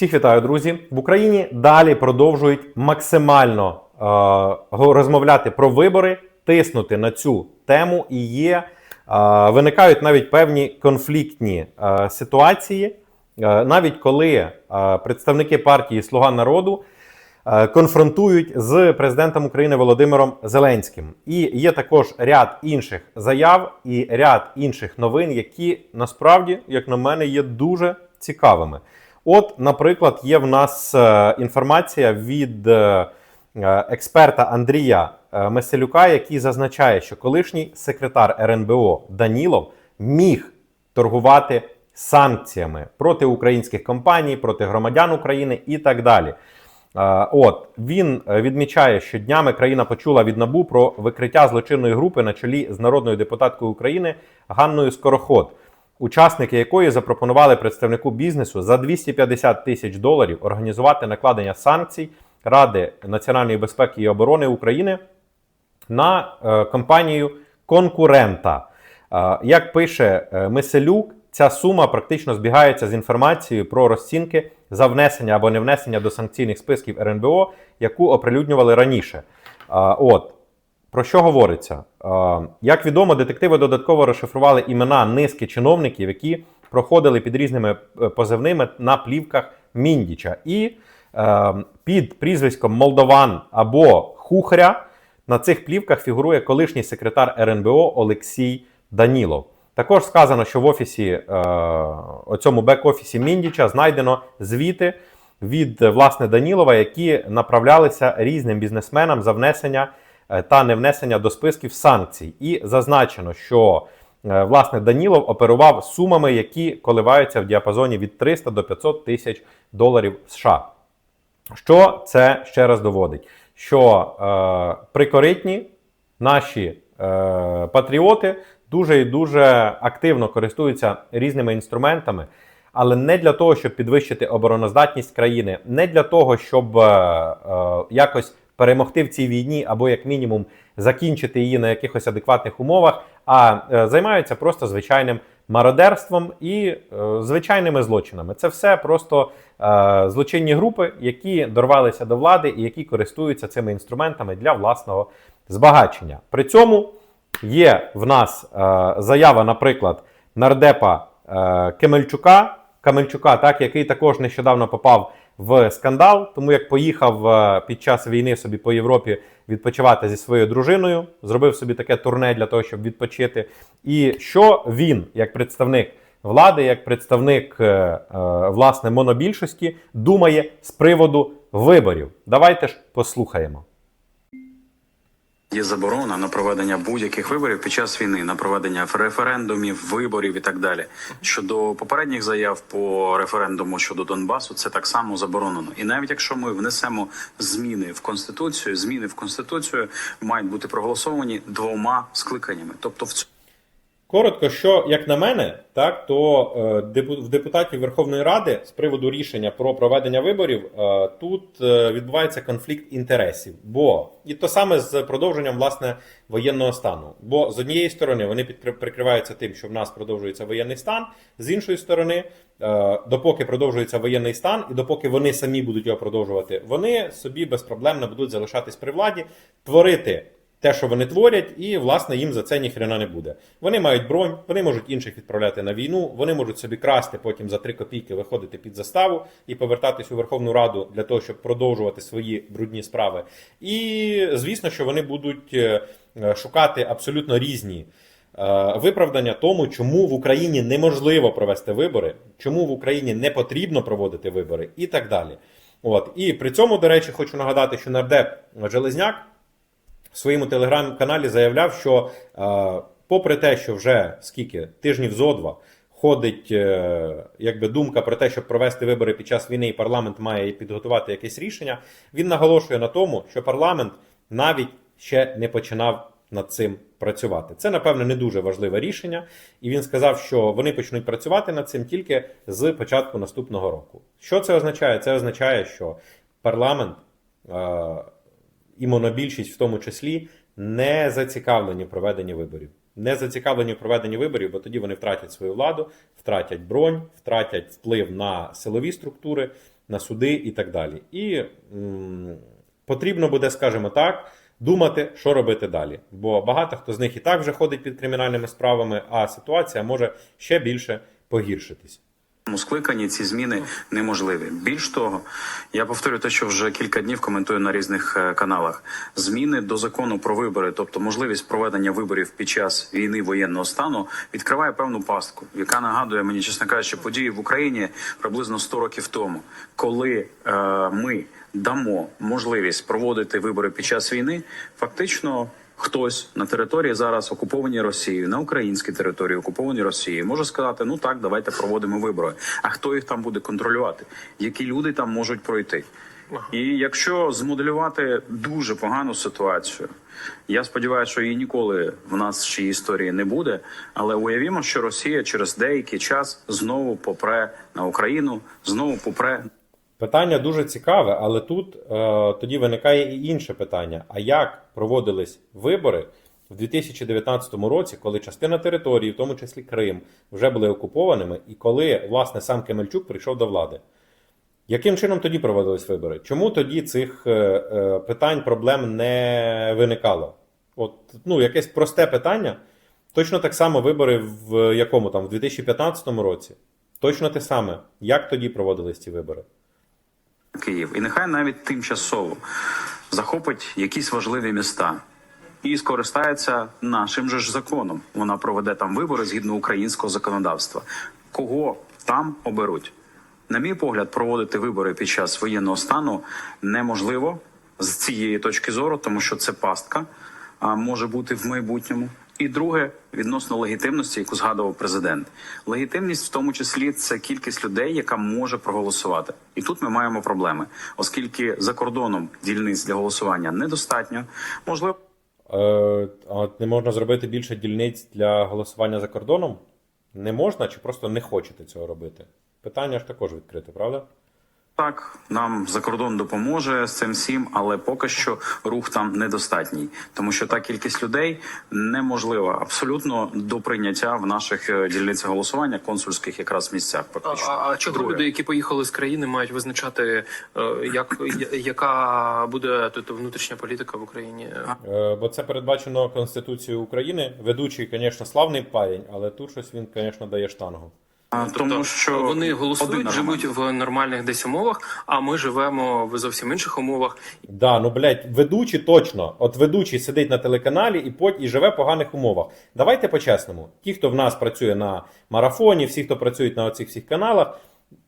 Всіх вітаю, друзі! В Україні далі продовжують максимально е, розмовляти про вибори, тиснути на цю тему і є. е, виникають навіть певні конфліктні е, ситуації, е, навіть коли е, представники партії Слуга народу е, конфронтують з президентом України Володимиром Зеленським. І є також ряд інших заяв і ряд інших новин, які насправді, як на мене, є дуже цікавими. От, наприклад, є в нас е, інформація від е, е, експерта Андрія Меселюка, який зазначає, що колишній секретар РНБО Данілов міг торгувати санкціями проти українських компаній, проти громадян України і так далі. От він відмічає, що днями країна почула від набу про викриття злочинної групи на чолі з народною депутаткою України Ганною Скороход, учасники якої запропонували представнику бізнесу за 250 тисяч доларів організувати накладення санкцій Ради національної безпеки і оборони України на е, компанію конкурента. Е, як пише е, Миселюк, ця сума практично збігається з інформацією про розцінки за внесення або не внесення до санкційних списків РНБО, яку оприлюднювали раніше. От про що говориться? Як відомо, детективи додатково розшифрували імена низки чиновників, які проходили під різними е, позивними на плівках Міндіча. І е, під прізвиськом Молдован або Хухря на цих плівках фігурує колишній секретар РНБО Олексій Данілов. Також сказано, що в офісі е, оцьому бек-офісі Міндіча знайдено звіти від власне Данілова, які направлялися різним бізнесменам за внесення та невнесення до списків санкцій. І зазначено, що е, власне Данілов оперував сумами, які коливаються в діапазоні від 300 до 500 тисяч доларів США. Що це ще раз доводить? Що е, прикоритні наші е, патріоти дуже і дуже активно користуються різними інструментами, але не для того, щоб підвищити обороноздатність країни, не для того, щоб е, е, якось перемогти в цій війні, або як мінімум закінчити її на якихось адекватних умовах, а е, займаються просто звичайним мародерством і е, звичайними злочинами. Це все просто е, злочинні групи, які дорвалися до влади і які користуються цими інструментами для власного збагачення. При цьому є в нас заява, наприклад, нардепа Кемельчука, Камельчука, так, який також нещодавно попав в скандал, тому як поїхав е, під час війни собі по Європі відпочивати зі своєю дружиною, зробив собі таке турне для того, щоб відпочити. І що він, як представник влади, як представник е, е, власне монобільшості, думає з приводу виборів? Давайте ж послухаємо. Є заборона на проведення будь-яких виборів під час війни, на проведення референдумів, виборів і так далі. Щодо попередніх заяв по референдуму щодо Донбасу, це так само заборонено. І навіть якщо ми внесемо зміни в конституцію, зміни в конституцію мають бути проголосовані двома скликаннями. Тобто, в цьому Коротко, що як на мене, так то е, в депутатів Верховної Ради з приводу рішення про проведення виборів е, тут е, відбувається конфлікт інтересів. Бо і то саме з продовженням власне воєнного стану. Бо з однієї сторони вони прикриваються тим, що в нас продовжується воєнний стан, з іншої сторони, допоки продовжується воєнний стан, і допоки вони самі будуть його продовжувати, вони собі безпроблемно будуть залишатись при владі, творити те, що вони творять, і власне їм за це ніхрена не буде. Вони мають бронь, вони можуть інших відправляти на війну, вони можуть собі красти, потім за три копійки виходити під заставу і повертатись у Верховну Раду для того, щоб продовжувати свої брудні справи. І звісно, що вони будуть е, шукати абсолютно різні. е, Виправдання тому, чому в Україні неможливо провести вибори, чому в Україні не потрібно проводити вибори, і так далі. От і при цьому, до речі, хочу нагадати, що нардеп Железняк в своєму телеграм-каналі заявляв, що е, попри те, що вже скільки тижнів зо два ходить е, якби думка про те, щоб провести вибори під час війни, і парламент має підготувати якесь рішення. Він наголошує на тому, що парламент навіть ще не починав над цим працювати. Це, напевно, не дуже важливе рішення, і він сказав, що вони почнуть працювати над цим тільки з початку наступного року. Що це означає? Це означає, що парламент. І монобільшість в тому числі не зацікавлені в проведенні виборів. не зацікавлені в проведенні виборів, бо тоді вони втратять свою владу, втратять бронь, втратять вплив на силові структури, на суди і так далі. І м, потрібно буде, скажімо так, думати, що робити далі. Бо багато хто з них і так вже ходить під кримінальними справами, а ситуація може ще більше погіршитись. Скликанні ці зміни неможливі. Більш того, я повторю те, що вже кілька днів коментую на різних е, каналах. Зміни до закону про вибори, тобто можливість проведення виборів під час війни воєнного стану, відкриває певну пастку, яка нагадує мені, чесно кажучи, події в Україні приблизно 100 років тому, коли е, ми дамо можливість проводити вибори під час війни, фактично. Хтось на території зараз окупованій Росією, на українській території окупованій Росією, може сказати: ну так, давайте проводимо вибори. А хто їх там буде контролювати? Які люди там можуть пройти? І якщо змоделювати дуже погану ситуацію, я сподіваюся, що її ніколи в нас ще історії не буде. Але уявімо, що Росія через деякий час знову попре на Україну, знову попре Питання дуже цікаве, але тут е, тоді виникає і інше питання: а як проводились вибори в 2019 році, коли частина території, в тому числі Крим, вже були окупованими, і коли власне сам Кемельчук прийшов до влади? Яким чином тоді проводились вибори? Чому тоді цих е, е, питань, проблем не виникало? От ну, якесь просте питання. Точно так само вибори в якому там в 2015 році. Точно те саме. Як тоді проводились ці вибори? Київ, і нехай навіть тимчасово захопить якісь важливі міста і скористається нашим же ж законом. Вона проведе там вибори згідно українського законодавства. Кого там оберуть? На мій погляд, проводити вибори під час воєнного стану неможливо з цієї точки зору, тому що це пастка може бути в майбутньому. І друге, відносно легітимності, яку згадував президент. Легітимність, в тому числі, це кількість людей, яка може проголосувати. І тут ми маємо проблеми, оскільки за кордоном дільниць для голосування недостатньо. Можливо, Е, а не можна зробити більше дільниць для голосування за кордоном? Не можна чи просто не хочете цього робити? Питання ж також відкрите, правда? Так нам за кордон допоможе з цим всім, але поки що рух там недостатній, тому що та кількість людей неможлива абсолютно до прийняття в наших е, дільницях голосування консульських якраз місцях. А, а, а чого люди, які поїхали з країни, мають визначати, е, як яка буде тут внутрішня політика в Україні? Е, бо це передбачено Конституцією України. Ведучий, звісно, славний парень, але тут щось він, звісно, дає штангу. А, тому що Тобто вони голосують, живуть в нормальних десь умовах, а ми живемо в зовсім інших умовах. Да, ну блядь, ведучий точно. От ведучий сидить на телеканалі і пот і живе в поганих умовах. Давайте по-чесному. Ті, хто в нас працює на марафоні, всі, хто працюють на оцих всіх каналах,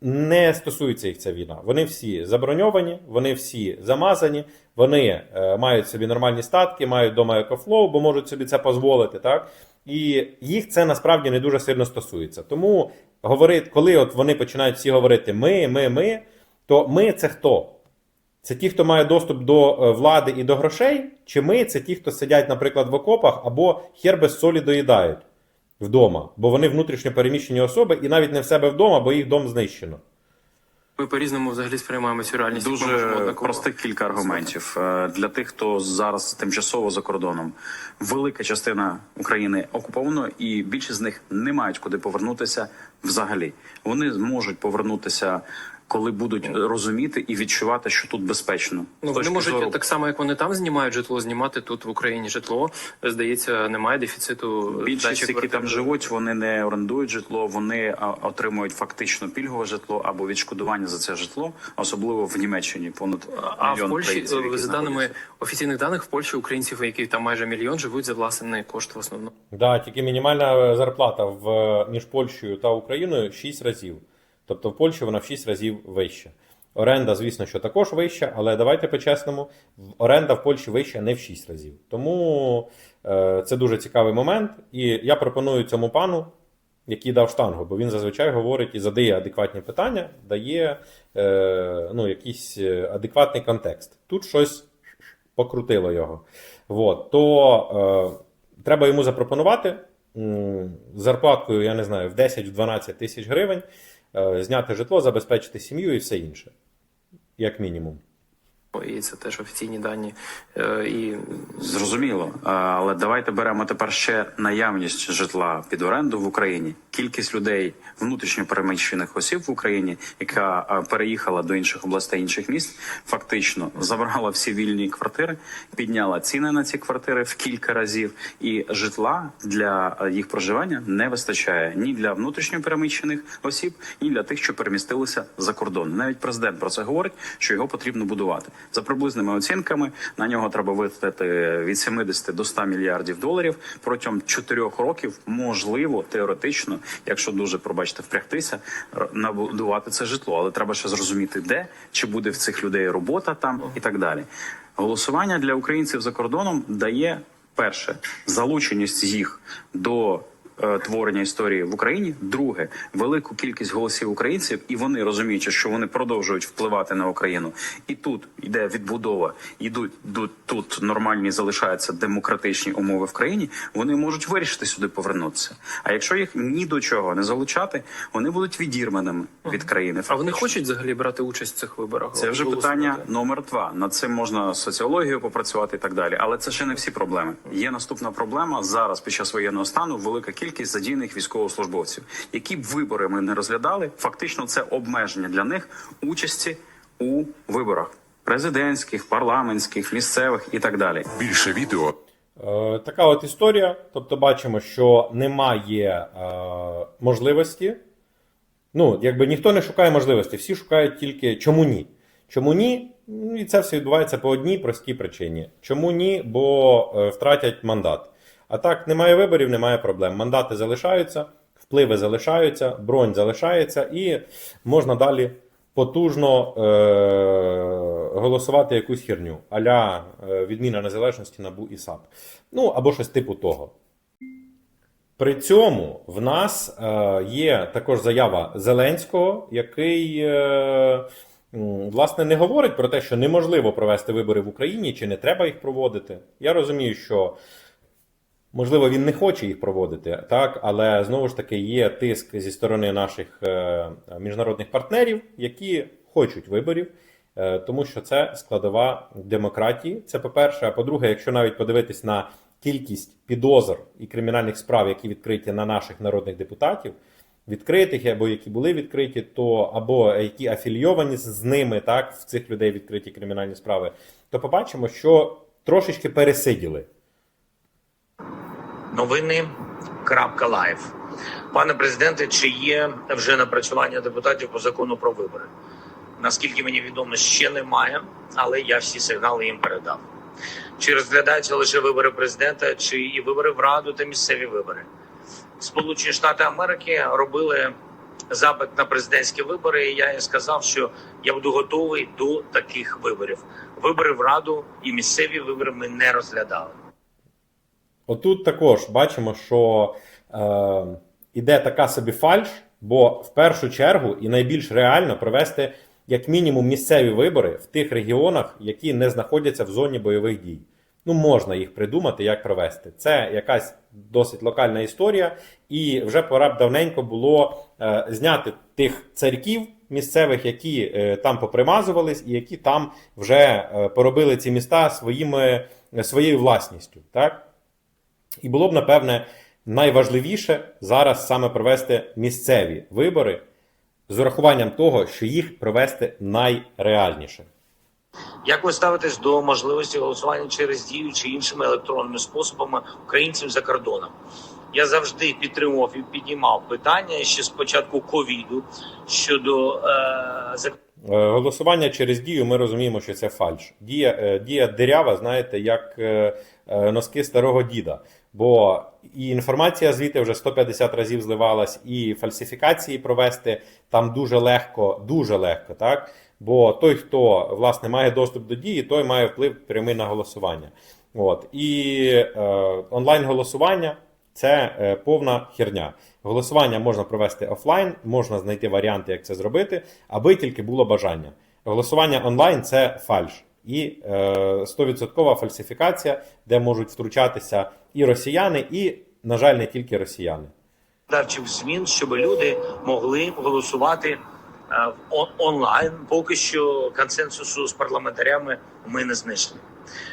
не стосується їх ця війна. Вони всі заброньовані, вони всі замазані, вони е, мають собі нормальні статки, мають дома екофлоу, бо можуть собі це дозволити, так? І їх це насправді не дуже сильно стосується. Тому говорить, коли от вони починають всі говорити ми, ми, ми, то ми це хто? Це ті, хто має доступ до е, влади і до грошей, чи ми це ті, хто сидять, наприклад, в окопах або хер без солі доїдають вдома, бо вони внутрішньо переміщені особи і навіть не в себе вдома, бо їх дом знищено. Ми по-різному взагалі сприймаємо цю реальність. Дуже простих кілька аргументів Е, для тих, хто зараз тимчасово за кордоном. Велика частина України окупована, і більшість з них не мають куди повернутися взагалі. Вони зможуть повернутися, коли будуть розуміти і відчувати, що тут безпечно. Ну, вони можуть зору так само, як вони там знімають житло, знімати тут в Україні житло. Здається, немає дефіциту Більшість, які квартир. там живуть, вони не орендують житло, вони отримують фактично пільгове житло або відшкодування за це житло, особливо в Німеччині. Понад А в Польщі, е, за даними офіційних даних, в Польщі українців, які там майже мільйон, живуть за власний кошт в основному. Да, тільки мінімальна зарплата в, між Польщею та Україною 6 разів. Тобто в Польщі вона в 6 разів вища. Оренда, звісно, що також вища, але давайте по-чесному, оренда в Польщі вища не в 6 разів. Тому е, це дуже цікавий момент. І я пропоную цьому пану, який дав штангу, бо він зазвичай говорить і задає адекватні питання, дає е, ну, якийсь е, адекватний контекст. Тут щось покрутило його. Вот. То е, треба йому запропонувати зарплаткою, я не знаю, в 10-12 тисяч гривень, зняти житло, забезпечити сім'ю і все інше. Як мінімум. І це теж офіційні дані. Е, І Зрозуміло, але давайте беремо тепер ще наявність житла під оренду в Україні. Кількість людей внутрішньо переміщених осіб в Україні, яка переїхала до інших областей, інших міст, фактично забрала всі вільні квартири, підняла ціни на ці квартири в кілька разів, і житла для їх проживання не вистачає ні для внутрішньо переміщених осіб, ні для тих, що перемістилися за кордон. Навіть президент про це говорить, що його потрібно будувати за приблизними оцінками. На нього треба витратити від 70 до 100 мільярдів доларів протягом 4 років. Можливо, теоретично, якщо дуже пробачте, впрягтися, набудувати це житло, але треба ще зрозуміти, де чи буде в цих людей робота там і так далі. Голосування для українців за кордоном дає перше залученість їх до е, творення історії в Україні. Друге, велику кількість голосів українців, і вони розуміючи, що вони продовжують впливати на Україну. І тут йде відбудова, йдуть тут нормальні залишаються демократичні умови в країні. Вони можуть вирішити сюди повернутися. А якщо їх ні до чого не залучати, вони будуть відірваними від країни. а вони хочуть взагалі брати участь в цих виборах? Це вже Голосувати? питання номер два. Над цим можна соціологію попрацювати і так далі. Але це ще не всі проблеми. Є наступна проблема зараз. Під час воєнного стану велика кількість задійних військовослужбовців. Які б вибори ми не розглядали, фактично це обмеження для них участі у виборах президентських, парламентських, місцевих і так далі. Більше відео Е, така от історія. Тобто бачимо, що немає е, можливості. Ну, якби ніхто не шукає можливості, всі шукають тільки чому ні. Чому ні? Ну, І це все відбувається по одній простій причині. Чому ні? Бо е, втратять мандат. А так, немає виборів, немає проблем. Мандати залишаються, впливи залишаються, бронь залишається, і можна далі потужно е- голосувати якусь херню, аля е, відміна незалежності НАБУ і САП. Ну або щось типу того. При цьому в нас е, є також заява Зеленського, який е, власне не говорить про те, що неможливо провести вибори в Україні чи не треба їх проводити. Я розумію, що можливо він не хоче їх проводити, так, але знову ж таки є тиск зі сторони наших е, міжнародних партнерів, які хочуть виборів. е, Тому що це складова демократії. Це по-перше. А по-друге, якщо навіть подивитись на кількість підозр і кримінальних справ, які відкриті на наших народних депутатів, відкритих або які були відкриті, то або які афілійовані з з ними, так в цих людей відкриті кримінальні справи, то побачимо, що трошечки пересиділи. Новини. Крапка. Пане президенте, чи є вже напрацювання депутатів по закону про вибори? Наскільки мені відомо, ще немає, але я всі сигнали їм передав. Чи розглядаються лише вибори президента, чи і вибори в Раду та місцеві вибори? Сполучені Штати Америки робили запит на президентські вибори, і я їм сказав, що я буду готовий до таких виборів. Вибори в Раду і місцеві вибори ми не розглядали. Отут також бачимо, що е, іде така собі фальш, бо в першу чергу і найбільш реально провести як мінімум місцеві вибори в тих регіонах, які не знаходяться в зоні бойових дій. Ну, можна їх придумати, як провести. Це якась досить локальна історія, і вже пора б давненько було е, зняти тих царьків місцевих, які е, там попримазувались, і які там вже е, поробили ці міста своїми, своєю власністю. Так? І було б, напевне, найважливіше зараз саме провести місцеві вибори з урахуванням того, що їх провести найреальніше. Як ви ставитесь до можливості голосування через дію чи іншими електронними способами українців за кордоном? Я завжди підтримував і піднімав питання ще з початку ковіду щодо е, Е, Голосування через дію ми розуміємо, що це фальш. Дія, е, дія дирява, знаєте, як е, носки старого діда. Бо і інформація звідти вже 150 разів зливалась, і фальсифікації провести там дуже легко, дуже легко, так? Бо той, хто власне має доступ до дії, той має вплив прямий на голосування. От. І е, онлайн-голосування це е, повна херня. Голосування можна провести офлайн, можна знайти варіанти, як це зробити, аби тільки було бажання. Голосування онлайн це фальш і е, 100% фальсифікація, де можуть втручатися і росіяни, і, на жаль, не тільки росіяни. законодавчих змін, щоб люди могли голосувати в онлайн. Поки що консенсусу з парламентарями ми не знайшли.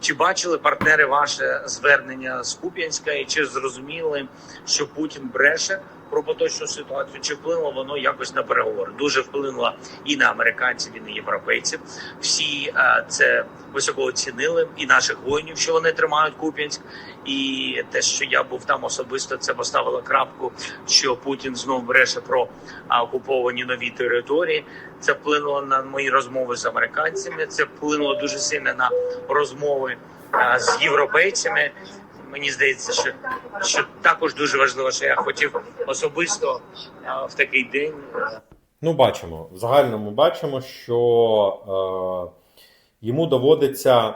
Чи бачили партнери ваше звернення з Куп'янська і чи зрозуміли, що Путін бреше про поточну ситуацію? Чи вплинуло воно якось на переговори? Дуже вплинуло і на американців, і на європейців. Всі е, це високо оцінили, і наших воїнів, що вони тримають Куп'янськ, і те, що я був там особисто, це поставило крапку, що Путін знов бреше про окуповані нові території. Це вплинуло на мої розмови з американцями. Це вплинуло дуже сильно на розмови а, з європейцями. Мені здається, що, що також дуже важливо, що я хотів особисто в такий день е, Ну, бачимо. В загальному бачимо, що е, йому доводиться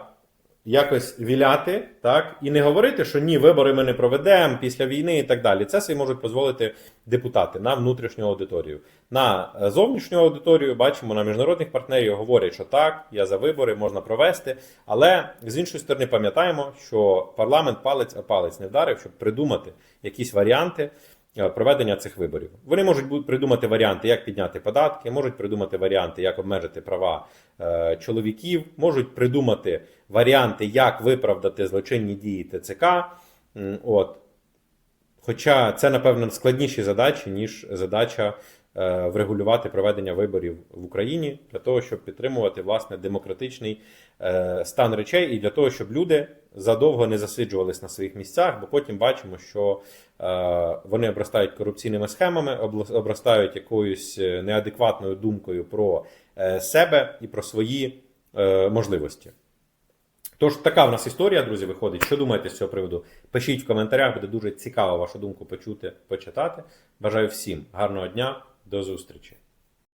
якось віляти, так, і не говорити, що ні, вибори ми не проведемо після війни і так далі. Це собі можуть дозволити депутати на внутрішню аудиторію. На е, зовнішню аудиторію бачимо на міжнародних партнерів говорять, що так, я за вибори можна провести. Але з іншої сторони пам'ятаємо, що парламент палець о палець не вдарив, щоб придумати якісь варіанти проведення цих виборів. Вони можуть придумати варіанти, як підняти податки, можуть придумати варіанти, як обмежити права е, чоловіків, можуть придумати варіанти, як виправдати злочинні дії ТЦК. От. Хоча це, напевно, складніші задачі, ніж задача е, врегулювати проведення виборів в Україні для того, щоб підтримувати власне демократичний е, стан речей, і для того, щоб люди задовго не засиджувались на своїх місцях, бо потім бачимо, що е, вони обростають корупційними схемами, обростають якоюсь е, неадекватною думкою про е, себе і про свої можливості. Тож така в нас історія, друзі, виходить. Що думаєте з цього приводу? Пишіть в коментарях, буде дуже цікаво вашу думку почути, почитати. Бажаю всім гарного дня, до зустрічі!